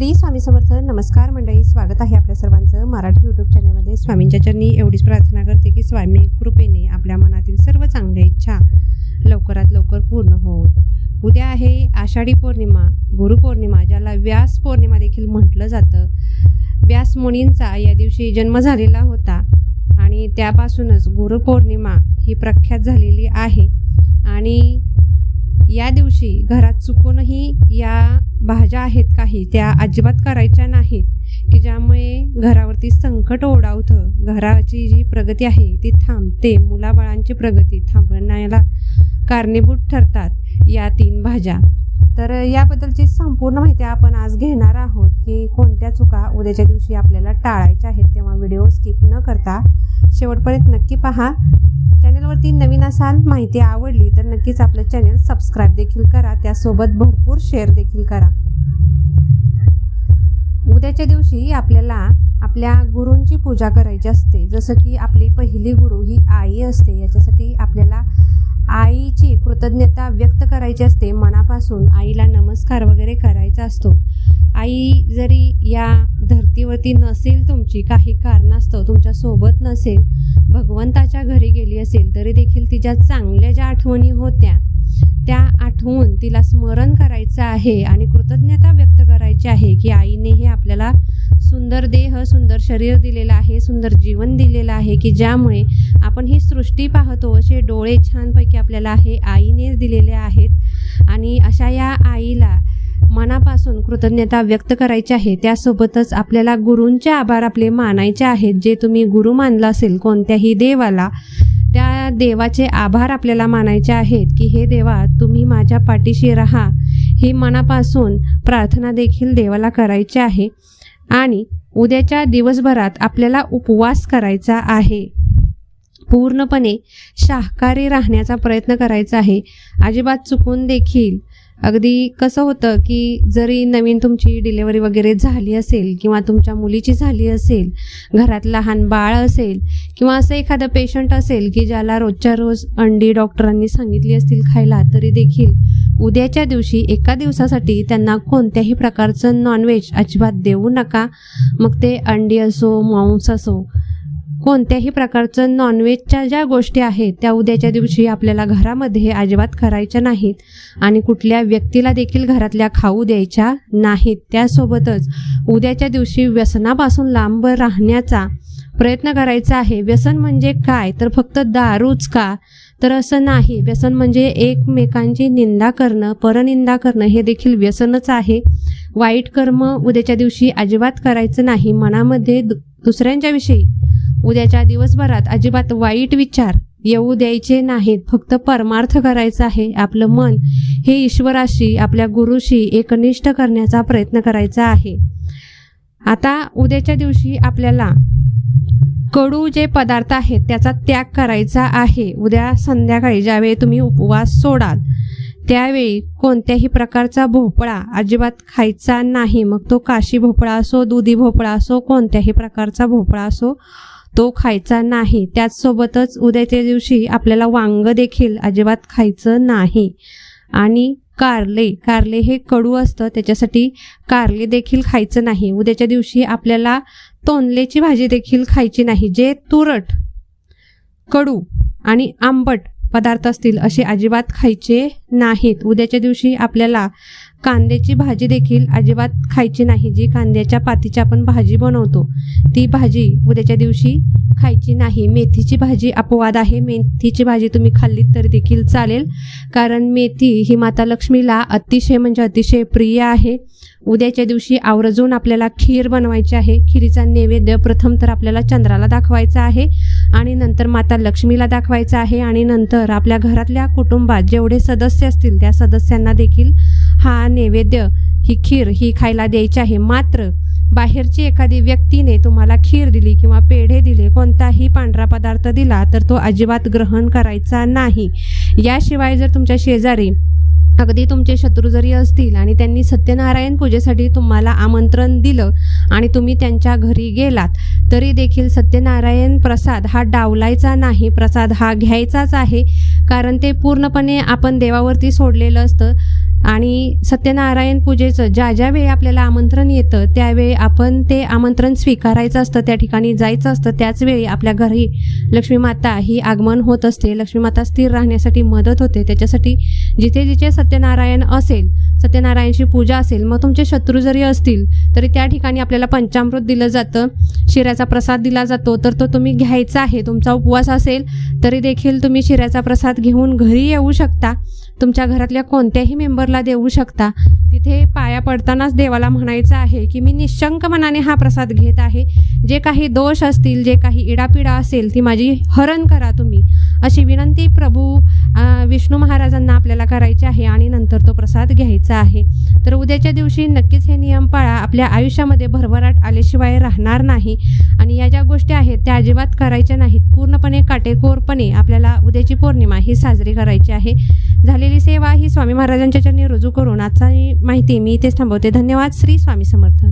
श्री स्वामी समर्थ नमस्कार मंडळी स्वागत आहे आपल्या सर्वांचं मराठी यूट्यूब चॅनलमध्ये स्वामींच्या चरणी एवढीच प्रार्थना करते की स्वामी कृपेने आपल्या मनातील सर्व चांगल्या इच्छा लवकरात लवकर पूर्ण होत उद्या आहे आषाढी पौर्णिमा गुरुपौर्णिमा ज्याला व्यास पौर्णिमा देखील म्हटलं जातं. व्यास मुनींचा या दिवशी जन्म झालेला होता आणि त्यापासूनच गुरुपौर्णिमा ही प्रख्यात झालेली आहे. आणि या दिवशी घरात चुकूनही या भाज्या आहेत काही त्या अजिबात करायच्या नाहीत की ज्यामुळे घरावरती संकट ओढावतं. घराची जी प्रगती आहे ती थांबते. मुलाबाळांची प्रगती थांबण्याला कारणीभूत ठरतात या तीन भाज्या. तर याबद्दलची संपूर्ण माहिती आपण आज घेणार आहोत की कोणत्या चुका उद्याच्या दिवशी आपल्याला टाळायच्या आहेत तेव्हा व्हिडिओ स्किप न करता शेवटपर्यंत नक्की पहा. चॅनलवरती नवीन असाल माहिती आवडली तर नक्कीच आपलं चॅनल सबस्क्राईब देखील करा. त्यासोबत भरपूर शेअर देखील करा. उद्याच्या दिवशी आपल्याला आपल्या गुरूंची पूजा करायची असते. जसं की आपली पहिली गुरु ही आई असते. याच्यासाठी आपल्याला आईची कृतज्ञता व्यक्त करायची असते. मनापासून आईला नमस्कार वगैरे करायचा असतो. आई जरी या धर्तीवरती नसेल तुमची काही कारणास्तव तुमच्यासोबत नसेल भगवंताच्या घरी गेली असेल तरी देखील तिच्या चांगल्या ज्या आठवणी होत्या त्या आठवून तिला स्मरण करायचं आहे आणि कृतज्ञता व्यक्त करायची आहे की आईने हे आपल्याला सुंदर देह सुंदर शरीर दिलेलं आहे सुंदर जीवन दिलेलं आहे की ज्यामुळे आपण ही सृष्टी पाहतो असे डोळे छानपैकी आपल्याला हे आईने दिलेले आहेत. आणि अशा या आईला मनापासून कृतज्ञता व्यक्त करायची आहे. त्यासोबतच आपल्याला गुरूंचे आभार आपले मानायचे आहेत. जे तुम्ही गुरु मानला असेल कोणत्याही देवाला त्या देवाचे आभार आपल्याला मानायचे आहेत की हे देवा तुम्ही माझ्या पाठीशी राहा. ही मनापासून प्रार्थना देखील देवाला करायची आहे. आणि उद्याच्या दिवसभरात आपल्याला उपवास करायचा आहे. पूर्णपणे शाकाहारी राहण्याचा प्रयत्न करायचा आहे. अजिबात चुकून देखील अगदी कसं होतं की जरी नवीन तुमची डिलेवरी वगैरे झाली असेल किंवा तुमच्या मुलीची झाली असेल घरात लहान बाळ असेल किंवा असं एखादं पेशंट असेल की ज्याला रोजच्या रोज अंडी डॉक्टरांनी सांगितली असतील खायला तरी देखील उद्याच्या दिवशी एका दिवसासाठी त्यांना कोणत्याही प्रकारचं नॉनव्हेज अजिबात देऊ नका. मग ते अंडी असो मांस असो कोणत्याही प्रकारचं नॉनव्हेजच्या ज्या गोष्टी आहेत त्या उद्याच्या दिवशी आपल्याला घरामध्ये अजिबात करायच्या नाहीत आणि कुठल्या व्यक्तीला देखील घरातल्या खाऊ द्यायच्या नाहीत. त्यासोबतच उद्याच्या दिवशी व्यसनापासून लांब राहण्याचा प्रयत्न करायचा आहे. व्यसन म्हणजे काय? तर फक्त दारूच का? तर असं नाही. व्यसन म्हणजे एकमेकांची निंदा करणं परनिंदा करणं हे देखील व्यसनच आहे. वाईट कर्म उद्याच्या दिवशी अजिबात करायचं नाही. मनामध्ये दु उद्याच्या दिवसभरात अजिबात वाईट विचार येऊ द्यायचे नाहीत. फक्त परमार्थ करायचा आहे. आपलं मन हे ईश्वराशी आपल्या गुरुशी एकनिष्ठ करण्याचा प्रयत्न करायचा आहे. आता उद्याच्या दिवशी आपल्याला कडू जे पदार्थ आहेत त्याचा त्याग करायचा आहे. उद्या संध्याकाळी ज्यावेळी तुम्ही उपवास सोडाल त्यावेळी कोणत्याही प्रकारचा भोपळा अजिबात खायचा नाही. मग तो काशी भोपळा असो दुधी भोपळा असो कोणत्याही प्रकारचा भोपळा असो तो खायचा नाही. त्याचसोबतच उद्याच्या दिवशी आपल्याला वांग देखील अजिबात खायचं नाही. आणि कारले कारले हे कडू असतं त्याच्यासाठी कारले देखील खायचं नाही. उद्याच्या दिवशी आपल्याला तोंडलेची भाजी देखील खायची नाही जे तुरट कडू आणि आंबट पदार्थ असतील असे अजिबात खायचे नाहीत. उद्याच्या दिवशी आपल्याला कांद्याची भाजी देखील अजिबात खायची नाही. जी कांद्याच्या पातीची आपण भाजी बनवतो ती भाजी उद्याच्या दिवशी खायची नाही. मेथीची भाजी अपवाद आहे. मेथीची भाजी तुम्ही खाल्लीत तरी देखील चालेल. कारण मेथी ही माता लक्ष्मीला अतिशय म्हणजे अतिशय प्रिय आहे. उद्याच्या दिवशी आवर्जून आपल्याला खीर बनवायची आहे. खिरीचा नैवेद्य प्रथम तर आपल्याला चंद्राला दाखवायचा आहे. आणि नंतर माता लक्ष्मीला दाखवायचा आहे आणि नंतर आपल्या घरातल्या कुटुंबात जेवढे सदस्य असतील त्या सदस्यांना देखील हा नैवेद्य ही खीर ही खायला द्यायची आहे. मात्र बाहेरची एखादी व्यक्तीने तुम्हाला खीर दिली किंवा पेढे दिले कोणताही पांढरा पदार्थ दिला तर तो अजिबात ग्रहण करायचा नाही. याशिवाय जर तुमच्या शेजारी अगदी तुमचे शत्रू जरी असतील आणि त्यांनी सत्यनारायण पूजेसाठी तुम्हाला आमंत्रण दिलं आणि तुम्ही त्यांच्या घरी गेलात तरी देखील सत्यनारायण प्रसाद हा डावलायचा नाही. प्रसाद हा घ्यायचाच आहे कारण ते पूर्णपणे आपण देवावरती सोडलेलं असतं. आणि सत्यनारायण पूजेचं ज्या ज्या वेळी आपल्याला आमंत्रण येतं त्यावेळी आपण ते आमंत्रण स्वीकारायचं असतं त्या ठिकाणी जायचं असतं त्याच वेळी आपल्या घरी लक्ष्मी माता ही आगमन होत असते. लक्ष्मी माता स्थिर राहण्यासाठी मदत होते. त्याच्यासाठी जिथे जिथे सत्यनारायण असेल सत्यनारायणची पूजा असेल मग तुमचे शत्रू जरी असतील तरी त्या ठिकाणी आपल्याला पंचामृत दिलं जातं शिऱ्याचा प्रसाद दिला जातो तर तो तुम्ही घ्यायचा आहे. तुमचा उपवास असेल तरी देखील तुम्ही शिऱ्याचा प्रसाद घेऊन घरी येऊ शकता. तुमच्या घरातल्या कोणत्याही मेंबरला देऊ शकता. तिथे पाया पडतानाच देवाला म्हणायचं आहे की मी निशंक मनाने हा प्रसाद घेत आहे. जे काही दोष असतील जे काही इडापिडा असेल ती माझी हरण करा तुम्ही. अशी विनंती प्रभू विष्णू महाराजांना आपल्याला करायचे आहे आणि नंतर तो प्रसाद घ्यायचा आहे. तर उद्याच्या दिवशी नक्कीच हे नियम पाळा. आपल्या आयुष्यामध्ये भरभराट आल्याशिवाय राहणार नाही. आणि या ज्या गोष्टी आहेत त्या अजिबात करायच्या नाहीत. पूर्णपणे काटेकोरपणे आपल्याला उद्याची पौर्णिमा ही साजरी करायची आहे. झालेली सेवा ही स्वामी महाराजांच्या चरणी रुजू करून आजचा माहिती मी इथेच थांबवते. धन्यवाद. श्री स्वामी समर्थ.